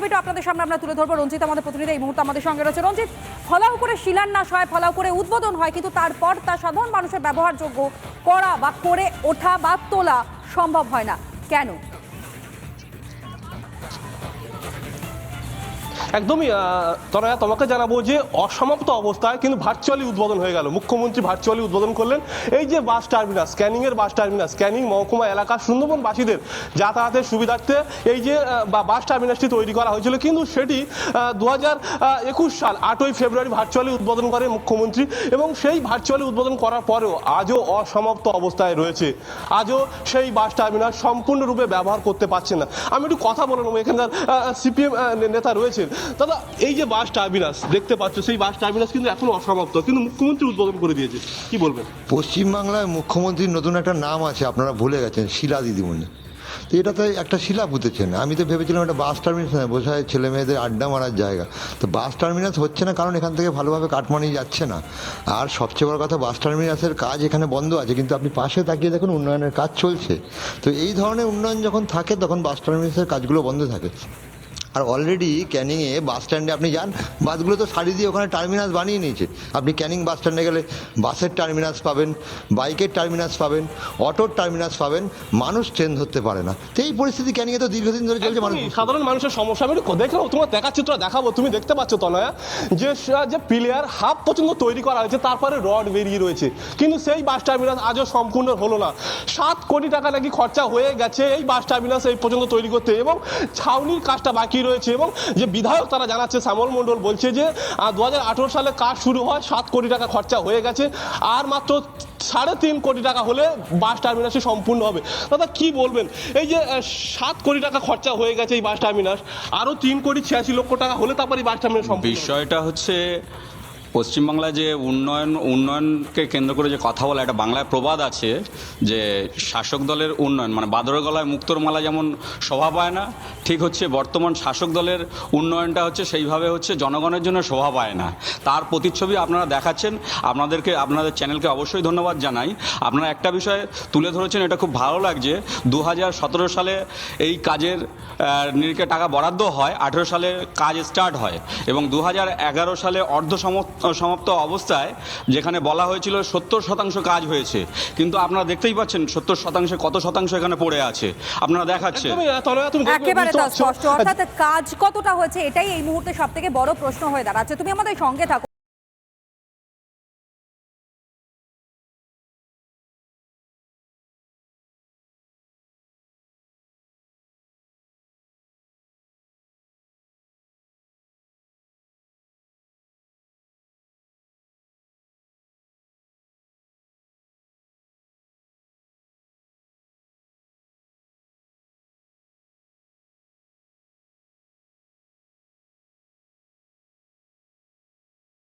ছবিটা আপনাদের সামনে আমরা তুলে ধরবো। রঞ্জিত আমাদের প্রতিনিধি এই মুহূর্তে আমাদের সঙ্গে রয়েছে। রঞ্জিত, ফলাও করে শিলান্যাস হয়, ফলাও করে উদ্বোধন হয়, কিন্তু তারপর তা সাধারণ মানুষের ব্যবহারযোগ্য করা বা করে ওঠা বা তোলা সম্ভব হয় না। কেন? একদমই তনয়া, তোমাকে জানাব যে অসমাপ্ত অবস্থায় কিন্তু ভার্চুয়ালি উদ্বোধন হয়ে গেল। মুখ্যমন্ত্রী ভার্চুয়ালি উদ্বোধন করলেন। এই যে বাস টার্মিনাস ক্যানিং এর বাস টার্মিনাস স্ক্যানিং মহকুমা এলাকার সুন্দরবনবাসীদের যাতায়াতের সুবিধার্থে এই যে বাস টার্মিনাসটি তৈরি করা হয়েছিল। কিন্তু সেটি দু হাজার একুশ সাল, আটই ফেব্রুয়ারি ভার্চুয়ালি উদ্বোধন করে মুখ্যমন্ত্রী এবং সেই ভার্চুয়ালি উদ্বোধন করার পরেও আজও অসমাপ্ত অবস্থায় রয়েছে। আজও সেই বাস টার্মিনাস সম্পূর্ণরূপে ব্যবহার করতে পারছে না। আমি একটু কথা বলে নেব। এখানকার সিপিএম নেতা রয়েছেন। দাদা, এই যে বাস টার্মিনাস দেখতে পাচ্ছ, সেই বাস টার্মিনাস কিন্তু এখনও অসমাপ্ত, কিন্তু মুখ্যমন্ত্রী উদ্বোধন করে দিয়েছে। কি বলবেন? পশ্চিমবাংলায় মুখ্যমন্ত্রীর নতুন একটা নাম আছে, আপনারা ভুলে গেছেন, শিলা দিদিমণি। তো এটা তো একটা শিলা পুঁতেছেন। আমি তো ভেবেছিলাম একটা বাস টার্মিনাস নয় বোঝায় ছেলে মেয়েদের আড্ডা মারার জায়গা। তো বাস টার্মিনাস হচ্ছে না, কারণ এখান থেকে ভালোভাবে কাটমানি যাচ্ছে না। আর সবচেয়ে বড় কথা, বাস টার্মিনাসের কাজ এখানে বন্ধ আছে, কিন্তু আপনি পাশে তাকিয়ে দেখুন উন্নয়নের কাজ চলছে। তো এই ধরনের উন্নয়ন যখন থাকে, তখন বাস টার্মিনাসের কাজগুলো বন্ধ থাকে। আর অলরেডি ক্যানিংয়ে বাস স্ট্যান্ডে আপনি যান। বাসগুলো তো সারি দিয়ে ওখানে টার্মিনাস বানিয়ে নিয়েছে। আপনি ক্যানিং বাস স্ট্যান্ডে গেলে বাসের টার্মিনাস পাবেন বাইকের টার্মিনাস পাবেন অটোর টার্মিনাস পাবেন মানুষ ট্রেন ধরতে পারে না। তো এই পরিস্থিতি ক্যানিংয়ে তো দীর্ঘদিন ধরে চলছে মানুষ সাধারণ মানুষের সমস্যা। আমি দেখলাম তোমার দেখা চিত্র দেখাবো। তুমি দেখতে পাচ্ছ তনয়া যে যে প্লেয়ার হাফ পর্যন্ত তৈরি করা হয়েছে তারপরে রড বেরিয়ে রয়েছে। কিন্তু সেই বাস টার্মিনাস আজও সম্পূর্ণ হলো না। সাত কোটি টাকা নাকি খরচা হয়ে গেছে এই বাস টার্মিনাস এই পর্যন্ত তৈরি করতে। এবং ছাউনির কাজটা বাকি রয়েছে এবং যে বিধায়ক তারা জানাচ্ছে, শ্যামল মণ্ডল বলছে যে দু হাজার আঠেরো সালে কাজ শুরু হয় সাত কোটি টাকা খরচা হয়ে গেছে, আর মাত্র সাড়ে তিন কোটি টাকা হলে বাস টার্মিনাস সম্পূর্ণ হবে দাদা, কি বলবেন এই যে সাত কোটি টাকা খরচা হয়ে গেছে এই বাস টার্মিনাস, আরও তিন কোটি ছিয়াশি লক্ষ টাকা হলে তারপরে এই বাস টার্মিনাস। বিষয়টা হচ্ছে পশ্চিমবাংলায় যে উন্নয়ন, উন্নয়নকে কেন্দ্র করে যে কথা বলা, একটা বাংলায় প্রবাদ আছে যে শাসক দলের উন্নয়ন মানে বাদরের গলায় মুক্তোর মালা যেমন শোভা পায় না, ঠিক হচ্ছে বর্তমান শাসক দলের উন্নয়নটা হচ্ছে সেইভাবে হচ্ছে জনগণের জন্য শোভা পায় না। তার প্রতিচ্ছবি আপনারা দেখাচ্ছেন, আপনাদেরকে, আপনাদের চ্যানেলকে অবশ্যই ধন্যবাদ জানাই। আপনারা একটা বিষয় তুলে ধরেছেন, এটা খুব ভালো লাগছে দু হাজার সতেরো সালে এই কাজের নিরিখে টাকা বরাদ্দ হয়, আঠেরো সালে কাজ স্টার্ট হয় এবং দু হাজার এগারো সালে অর্ধ সম- সমাপ্ত অবস্থায় যেখানে বলা হয়েছিল সত্তর শতাংশ কাজ হয়েছে। কিন্তু আপনারা দেখতেই পাচ্ছেন সত্তর শতাংশে কত শতাংশ এখানে পড়ে আছে। আপনারা একেবারে? স্পষ্ট অর্থাৎ কাজ কতটা হয়েছে এটাই এই মুহূর্তে সব থেকে বড় প্রশ্ন হয়ে দাঁড়াচ্ছে। তুমি আমাদের সঙ্গে থাকো।